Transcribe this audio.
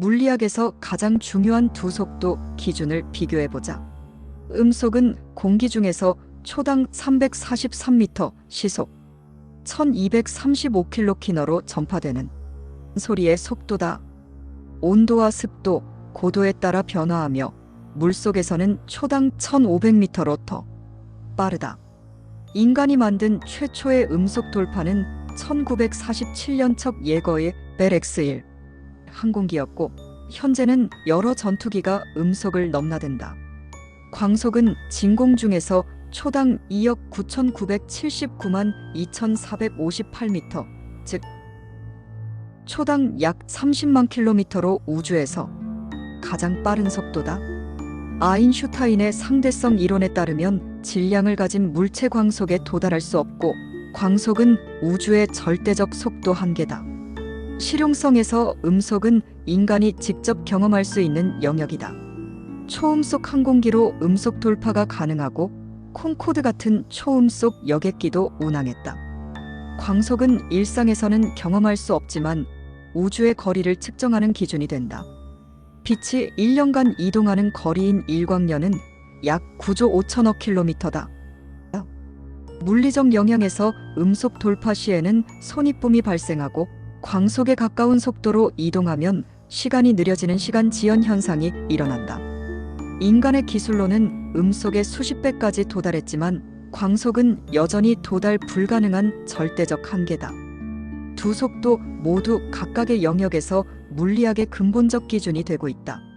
물리학에서 가장 중요한 두 속도 기준을 비교해 보자. 음속은 공기 중에서 초당 343m 시속 1235km로 전파되는 소리의 속도다. 온도와 습도, 고도에 따라 변화하며 물속에서는 초당 1500m로 더 빠르다. 인간이 만든 최초의 음속 돌파는 1947년 첫 예거의 벨X1 항공기였고 현재는 여러 전투기가 음속을 넘나든다. 광속은 진공 중에서 초당 2억 9,979만 2,458m, 즉 초당 약 30만 킬로미터로 우주에서 가장 빠른 속도다. 아인슈타인의 상대성 이론에 따르면 질량을 가진 물체 광속에 도달할 수 없고 광속은 우주의 절대적 속도 한계다. 실용성에서 음속은 인간이 직접 경험할 수 있는 영역이다. 초음속 항공기로 음속 돌파가 가능하고 콩코드 같은 초음속 여객기도 운항했다. 광속은 일상에서는 경험할 수 없지만 우주의 거리를 측정하는 기준이 된다. 빛이 1년간 이동하는 거리인 일광년은 약 9조 5천억 킬로미터다. 물리적 영향에서 음속 돌파 시에는 손익붐이 발생하고 광속에 가까운 속도로 이동하면 시간이 느려지는 시간 지연 현상이 일어난다. 인간의 기술로는 음속의 수십 배까지 도달했지만 광속은 여전히 도달 불가능한 절대적 한계다. 두 속도 모두 각각의 영역에서 물리학의 근본적 기준이 되고 있다.